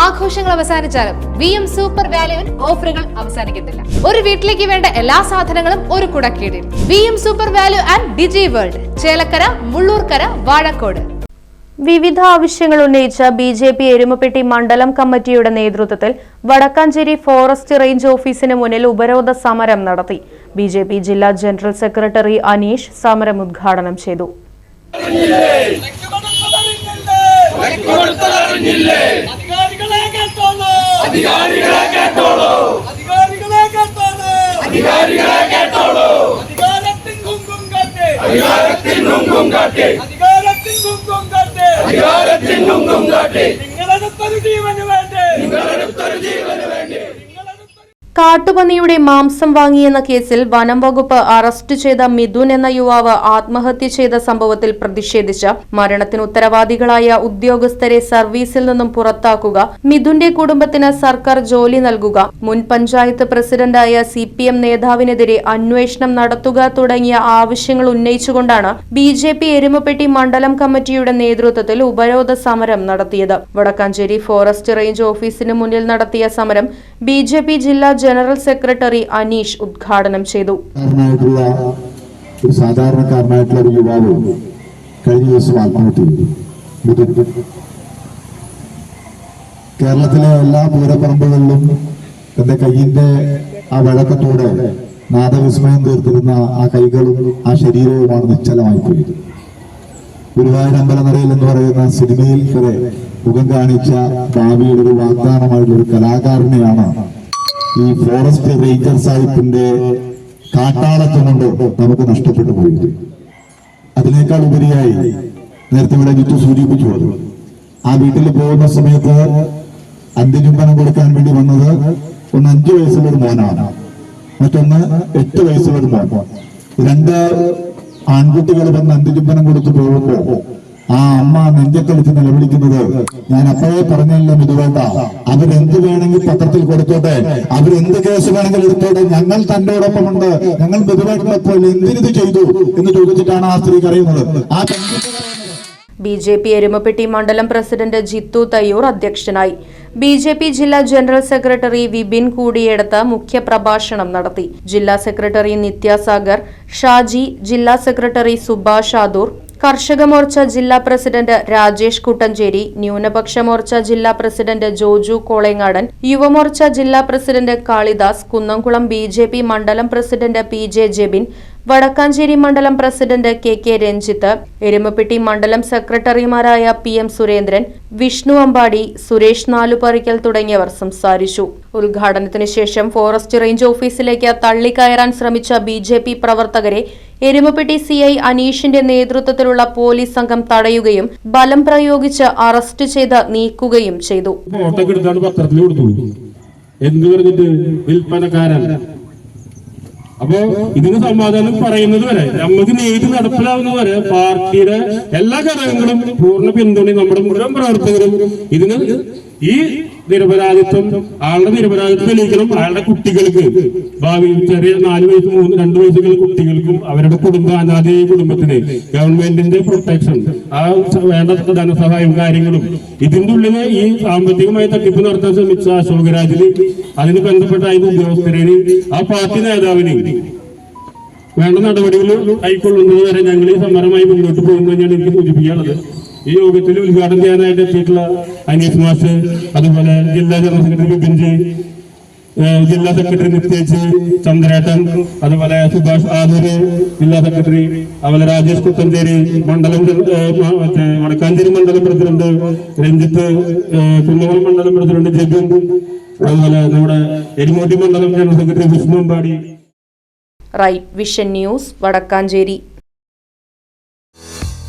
ആഘോഷങ്ങൾ അവസാനിച്ചാലും V M super വാല്യുവിൽ ഓഫറുകൾ അവസാനിക്കുന്നില്ല ഒരു വീട്ടിലേക്ക് വേണ്ട എല്ലാ സാധനങ്ങളും ഒരു കുടക്കീടിൽ. V M super value and digi world Chelakkara Mullurkara Vazhakkode. വിവിധ ആവശ്യങ്ങൾ ഉന്നയിച്ച ബി ജെ പി എരുമപ്പെട്ടി മണ്ഡലം കമ്മിറ്റിയുടെ നേതൃത്വത്തിൽ വടക്കാഞ്ചേരി ഫോറസ്റ്റ് റേഞ്ച് ഓഫീസിന് മുന്നിൽ ഉപരോധ സമരം നടത്തി. ബി ജെ പി ജില്ലാ ജനറൽ സെക്രട്ടറി അനീഷ് സമരം ഉദ്ഘാടനം ചെയ്തു. അധികാരികളെ കേട്ടോളൂ അധികാരികളെ കേട്ടോളൂ അധികാരികളെ കേട്ടോളൂ അധികാരത്തിൻ കുങ്കും കാട്ടെ അധികാരത്തിൻ കുങ്കും കാട്ടെ അധികാരത്തിൻ കുങ്കും കാട്ടെ അധികാരത്തിൻ കുങ്കും കാറ്റ് കാട്ടുപന്നിയുടെ മാംസം വാങ്ങിയെന്ന കേസിൽ വനം വകുപ്പ് അറസ്റ്റ് ചെയ്ത മിഥുൻ എന്ന യുവാവ് ആത്മഹത്യ ചെയ്ത സംഭവത്തിൽ പ്രതിഷേധിച്ച് മരണത്തിന് ഉത്തരവാദികളായ ഉദ്യോഗസ്ഥരെ സർവീസിൽ നിന്നും പുറത്താക്കുക മിഥുന്റെ കുടുംബത്തിന് സർക്കാർ ജോലി നൽകുക മുൻ പഞ്ചായത്ത് പ്രസിഡന്റായ സി പി എം നേതാവിനെതിരെ അന്വേഷണം നടത്തുക തുടങ്ങിയ ആവശ്യങ്ങൾ ഉന്നയിച്ചുകൊണ്ടാണ് ബി ജെ പി എരുമപ്പെട്ടി മണ്ഡലം കമ്മിറ്റിയുടെ നേതൃത്വത്തിൽ ഉപരോധ സമരം നടത്തിയത്. വടക്കാഞ്ചേരി ഫോറസ്റ്റ് റേഞ്ച് ഓഫീസിന് മുന്നിൽ നടത്തിയ സമരം ബി ജെ പി ജില്ലാ ജനറൽ സെക്രട്ടറി അനീഷ് ഉദ്ഘാടനം ചെയ്തു. സാധാരണക്കാരനായിട്ടുള്ള ഒരു യുവാവ് കഴിഞ്ഞ ദിവസം ആത്മഹത്യ ചെയ്തു. കേരളത്തിലെ എല്ലാ പൂരപ്പറമ്പുകളിലും തന്റെ കയ്യിന്റെ ആ വഴക്കത്തോടെ നാദവിസ്മയം തീർത്തിരുന്ന ആ കൈകളും ആ ശരീരവുമാണ് നിശ്ചലമായി പോയത് ഗുരുവായൂർ അമ്പലനടയിൽ എന്ന് പറയുന്ന സിനിമയിൽ വരെ മുഖം കാണിച്ച ഭാവിയുടെ ഒരു വാഗ്ദാനമായിട്ടുള്ള ഒരു കലാകാരനെയാണ് ഈ ഫോറസ്റ്റ് റേഞ്ചർ സാഹിബിന്റെ കാട്ടാളത്വം കൊണ്ട് നമുക്ക് നഷ്ടപ്പെട്ടു പോയത്. അതിനേക്കാൾ ഉപരിയായി നേരത്തെ ഇവിടെ വിറ്റു സൂചിപ്പിച്ചു അത്. ആ വീട്ടിൽ പോകുന്ന സമയത്ത് അന്ത്യചുംബനം കൊടുക്കാൻ വേണ്ടി വന്നത് ഒന്ന് അഞ്ചു വയസ്സുള്ള ഒരു മോനാണ്. മറ്റൊന്ന് എട്ട് വയസ്സുള്ള ഒരു മോൻ. രണ്ട് ആൺകുട്ടികൾ വന്ന് അന്ത്യചുംബനം കൊടുത്തു പോകുമ്പോ ആ അമ്മ നെഞ്ചക്കളിച്ച് നിലവിളിക്കുന്നത് ഞാൻ അപ്പോഴേ പറഞ്ഞല്ലോ മിതുവേട്ട. അവരെന്ത് വേണമെങ്കിൽ പത്രത്തിൽ കൊടുത്തോട്ടെ? അവരെന്ത് കേസ് വേണമെങ്കിൽ എടുത്തോട്ടെ? ഞങ്ങൾ തന്നോടൊപ്പമുണ്ട്. ഞങ്ങൾ മിതുവേട്ടനൊപ്പം എന്തിനിത് ചെയ്തു എന്ന് ചോദിച്ചിട്ടാണ് ആ സ്ത്രീ കരയുന്നത്. ആ ബി ജെ പി എരുമപ്പെട്ടി മണ്ഡലം പ്രസിഡന്റ് ജിത്തു തയ്യൂർ അധ്യക്ഷനായി. ബി ജെ പി ജില്ലാ ജനറൽ സെക്രട്ടറി വിപിൻ കൂടിയെടുത്ത് മുഖ്യപ്രഭാഷണം നടത്തി. ജില്ലാ സെക്രട്ടറി നിത്യാസാഗർ ഷാജി ജില്ലാ സെക്രട്ടറി സുഭാഷ് ആദൂർ കർഷക മോർച്ച ജില്ലാ പ്രസിഡന്റ് രാജേഷ് കുട്ടഞ്ചേരി ന്യൂനപക്ഷ മോർച്ച ജില്ലാ പ്രസിഡന്റ് ജോജു കോളേങ്ങാടൻ യുവമോർച്ച ജില്ലാ president Kalidas Kunnamkulam B J P മണ്ഡലം president P J Jebin Vadakkanchery മണ്ഡലം president K K Ranjith Erumapetty മണ്ഡലം സെക്രട്ടറിമാരായ പി എം സുരേന്ദ്രൻ വിഷ്ണു അമ്പാടി സുരേഷ് നാലുപറിക്കൽ തുടങ്ങിയവർ സംസാരിച്ചു. ഉദ്ഘാടനത്തിന് ശേഷം ഫോറസ്റ്റ് റേഞ്ച് ഓഫീസിലേക്ക് തള്ളിക്കയറാൻ ശ്രമിച്ച ബി പ്രവർത്തകരെ എരുമപ്പെട്ടി സി ഐ അനീഷിന്റെ നേതൃത്വത്തിലുള്ള പോലീസ് സംഘം തടയുകയും ബലം പ്രയോഗിച്ച് അറസ്റ്റ് ചെയ്ത് നീക്കുകയും ചെയ്തു. വിൽപ്പനക്കാരൻ അപ്പോ ഇതിന് സമാധാനം പറയുന്നത് വരെ നമുക്ക് നീതി നടപ്പിലാവുന്നത് വരെ പാർട്ടിയുടെ എല്ലാ ഘടകങ്ങളും പൂർണ പിന്തുണയും നമ്മുടെ മുഴുവൻ പ്രവർത്തകരും ഇതിന് ഈ നിരപരാധിത്വം ആളുടെ നിരപരാധിത്വം തെളിയിക്കണം ആളുടെ കുട്ടികൾക്ക്. ഭാവി ചെറിയ നാല് വയസ്സ് മൂന്ന് രണ്ട് വയസ്സുള്ള കുട്ടികൾക്കും അവരുടെ കുടുംബ അനാഥ കുടുംബത്തിന് ഗവൺമെന്റിന്റെ പ്രൊട്ടക്ഷൻ ആ വേണ്ട ധനസഹായവും കാര്യങ്ങളും ഇതിന്റെ ഉള്ളിൽ ഈ സാമ്പത്തികമായി തട്ടിപ്പ് നടത്താൻ ശ്രമിച്ച അശോക് രാജിന് അതിന് ബന്ധപ്പെട്ട അതിന്റെ ഉദ്യോഗസ്ഥരേന് ആ പാർട്ടി നേതാവിന് വേണ്ട നടപടികൾ കൈക്കൊള്ളുന്നത് വരെ ഞങ്ങൾ ഈ സമരമായി മുന്നോട്ട് പോകുന്നു തന്നെയാണ് എനിക്ക് സൂചിപ്പിക്കാനുള്ളത്. ഈ യോഗത്തിൽ ഉദ്ഘാടനം ചെയ്യാനായിട്ട് എത്തിയിട്ടുള്ള അനീസ് മാഷ് അതുപോലെ ജില്ലാ ജനറൽ സെക്രട്ടറി ബിബിൻജി ജില്ലാ സെക്രട്ടറി നിത്യേജ് ചന്ദ്രേട്ടൻ അതുപോലെ സുഭാഷ് ആദൂര് ജില്ലാ സെക്രട്ടറി അതുപോലെ രാജേഷ് കുത്തഞ്ചേരി മണ്ഡലം മറ്റേ വടക്കാഞ്ചേരി മണ്ഡലം പ്രസിഡന്റ് രഞ്ജിത്ത് കുന്നകുളം മണ്ഡലം പ്രസിഡന്റ് ജബിൻ അതുപോലെ നമ്മുടെ എരിമോട്ടി മണ്ഡലം general secretary Vishnu Ambadi. Right vision news Vadakkanchery.